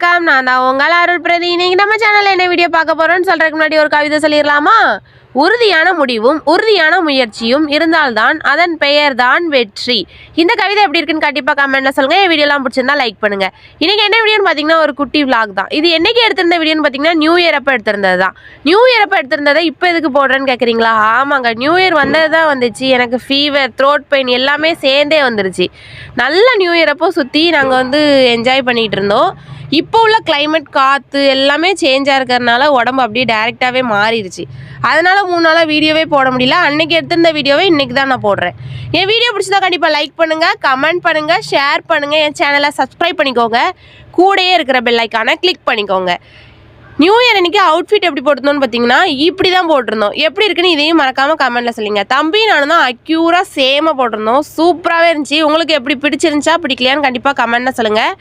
வணக்கம். நான் தான் உங்கள் அருள் பிரதி. இன்னைக்கு நம்ம சேனல்ல என்ன வீடியோ பார்க்க போறோம்னு சொல்றதுக்கு முன்னாடி ஒரு கவிதை சொல்லிடலாமா? உறுதியான முடிவும் உறுதியான முயற்சியும் இருந்தால்தான் அதன் பெயர்தான் வெற்றி. இந்த கவிதை எப்படி இருக்குன்னு கண்டிப்பாக கமெண்ட்ல சொல்லுங்கள் என் வீடியோலாம் பிடிச்சிருந்தா லைக் பண்ணுங்கள் இன்றைக்கி என்ன வீடியோன்னு பார்த்தீங்கன்னா ஒரு குட்டி vlog தான். இது என்றைக்கு எடுத்திருந்த வீடியோன்னு பார்த்தீங்கன்னா நியூ இயர் அப்போ எடுத்திருந்தது தான். நியூ இயர் அப்போ எடுத்திருந்ததை இப்போ எதுக்கு போடுறேன்னு கேட்குறீங்களா ஆமாங்க நியூ இயர் வந்தது தான் வந்துச்சு. எனக்கு ஃபீவர் த்ரோட் பெயின் எல்லாமே சேர்ந்தே வந்துருச்சு. நல்ல நியூ இயர் அப்போ சுற்றி நாங்கள் வந்து என்ஜாய் பண்ணிகிட்டு இருந்தோம். இப்போ உள்ள கிளைமேட் காற்று எல்லாமே சேஞ்சாக இருக்கிறதுனால உடம்பு அப்படியே டேரெக்டாகவே மாறிடுச்சு. அதனால் மூணு நாளாக வீடியோவே போட முடியல. அன்னைக்கு எடுத்திருந்த வீடியோவை இன்னைக்கு தான் நான் போடுறேன். என் வீடியோ பிடிச்சதா கண்டிப்பாக லைக் பண்ணுங்கள் கமெண்ட் பண்ணுங்கள் ஷேர் பண்ணுங்கள் என் சேனலை சப்ஸ்கிரைப் பண்ணிக்கோங்க. கூடயே இருக்கிற பெல் கிளிக் பண்ணிக்கோங்க. நியூ இயர் அன்னைக்கு அவுட்ஃபிட் எப்படி போட்டிருந்தோம்னு பார்த்தீங்கன்னா இப்படி தான் போட்டிருந்தோம். எப்படி இருக்குன்னு இதையும் மறக்காமல் கமெண்ட்டில் சொல்லுங்க. தம்பி நானும் தான் அக்யூராக சேமாக போட்டிருந்தோம். சூப்பராகவே இருந்துச்சு. உங்களுக்கு எப்படி பிடிச்சிருந்துச்சா பிடிக்கலையான்னு கண்டிப்பாக கமெண்ட்டில் சொல்லுங்கள்